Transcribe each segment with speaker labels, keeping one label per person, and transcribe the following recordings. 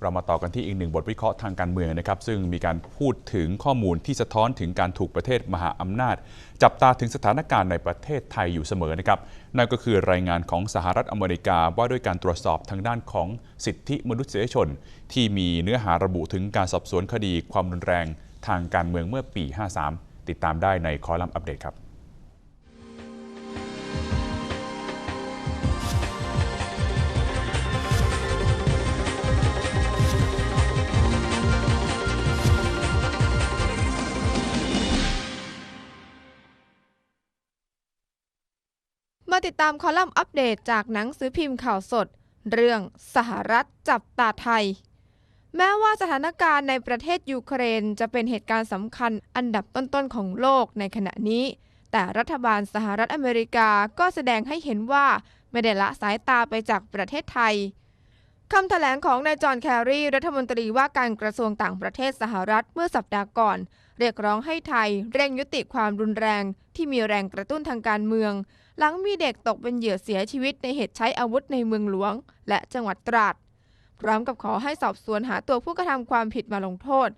Speaker 1: เรามาต่อกันที่อีกหนึ่งบทวิเคราะห์ทางการเมืองนะครับ ซึ่งมีการพูดถึงข้อมูลที่สะท้อนถึงการถูกประเทศมหาอำนาจ จับตาถึงสถานการณ์ในประเทศไทยอยู่เสมอนะครับ นั่นก็คือรายงานของสหรัฐอเมริกาว่าด้วยการตรวจสอบทางด้านของสิทธิมนุษยชน ที่มีเนื้อหาระบุถึงการสอบสวนคดีความรุนแรงทางการเมืองเมื่อปี 53 ติดตามได้ในคอลัมน์อัปเดตครับ
Speaker 2: มาติดตามคอลัมน์อัปเดตจากหนังสือพิมพ์ข่าวสด เรื่องสหรัฐจับตาไทย แม้ว่าสถานการณ์ในประเทศยูเครนจะเป็นเหตุการณ์สำคัญอันดับต้นๆของโลกในขณะนี้ แต่รัฐบาลสหรัฐอเมริกาก็แสดงให้เห็นว่าไม่ได้ละสายตาไปจากประเทศไทยคำแถลงของนายจอห์นแครีรัฐมนตรีว่าการกระทรวงต่างประเทศสหรัฐเมื่อสัปดาห์ก่อน เรียกร้องให้ไทยเร่งยุติความรุนแรงที่มีแรงกระตุ้นทางการเมือง หลังมีเด็กตกเป็นเหยื่อเสียชีวิตในเหตุใช้อาวุธในเมืองหลวง และจังหวัดตราด พร้อมกับขอให้สอบสวนหาตัวผู้กระทำความผิดมาลงโทษ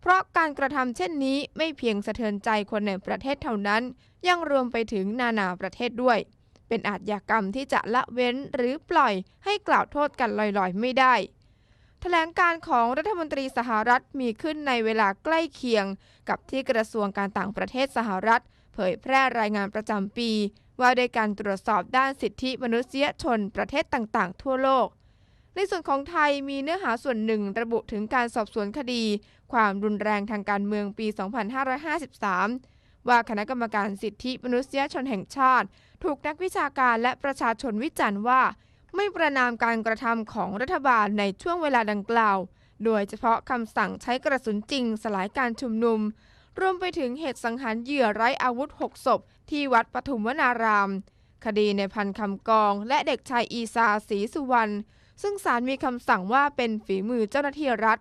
Speaker 2: เพราะการกระทำเช่นนี้ไม่เพียงสะเทือนใจคนในประเทศเท่านั้น ยังรวมไปถึงนานาประเทศด้วย เป็นอาชญากรรมที่จะละเว้นหรือปล่อยให้กล่าวโทษกันลอยๆ ไม่ได้แถลงการของรัฐมนตรีสหรัฐมีขึ้นในเวลาใกล้เคียง กับที่กระทรวงการต่างประเทศสหรัฐ เผยแพร่รายงานประจำปี ว่าโดยการตรวจสอบด้านสิทธิมนุษยชนประเทศต่างๆ ทั่วโลก ในส่วนของไทยมีเนื้อหาส่วนหนึ่งระบุถึงการสอบสวนคดี ความรุนแรงทางการเมืองปี 2553 ว่าคณะกรรมการสิทธิมนุษยชนแห่งชาติ ถูกนักวิชาการและประชาชนวิจารณ์ว่า ไม่ประนามการกระทำของรัฐบาลในช่วงเวลาดังกล่าว โดยเฉพาะคำสั่งใช้กระสุนจริงสลายการชุมนุม รวมไปถึงเหตุสังหารเหยื่อไร้อาวุธ 6 ศพ ที่วัดปฐุมวนาราม คดีในพันคำกอง และเด็กชายอีซาศรีสุวรรณซึ่งศาลมีคำสั่งว่าเป็นฝีมือเจ้าหน้าที่รัฐ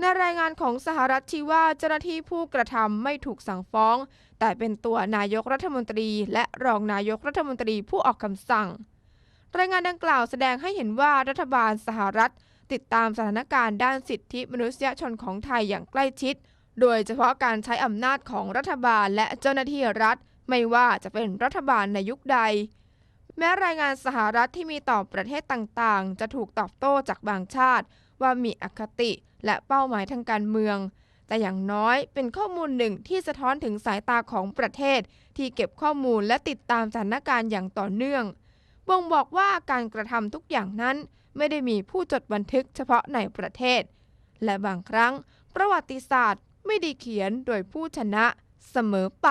Speaker 2: ในรายงานของสหรัฐชี้ว่าเจ้าหน้าที่ผู้กระทำไม่ถูกสั่งฟ้อง แต่เป็นตัวนายกรัฐมนตรี และรองนายกรัฐมนตรีผู้ออกคำสั่ง รายงานดังกล่าวแสดงให้เห็นว่ารัฐบาลสหรัฐ ติดตามสถานการณ์ด้านสิทธิมนุษยชนของไทยอย่างใกล้ชิด โดยเฉพาะการใช้อำนาจของรัฐบาลและเจ้าหน้าที่รัฐ ไม่ว่าจะเป็นรัฐบาลในยุคใด แม้รายงานสหรัฐที่มีต่อประเทศต่างๆ จะถูกตอบโต้จากบางชาติ ว่ามีอคติและเป้าหมายทางการเมือง แต่อย่างน้อยเป็นข้อมูลหนึ่งที่สะท้อนถึงสายตาของประเทศ ที่เก็บข้อมูลและติดตามสถานการณ์อย่างต่อเนื่องบ่งบอกว่าการกระทำทุกอย่างนั้น ไม่ได้มีผู้จดบันทึกเฉพาะในประเทศ และบางครั้ง ประวัติศาสตร์ ไม่ได้เขียนโดยผู้ชนะเสมอไป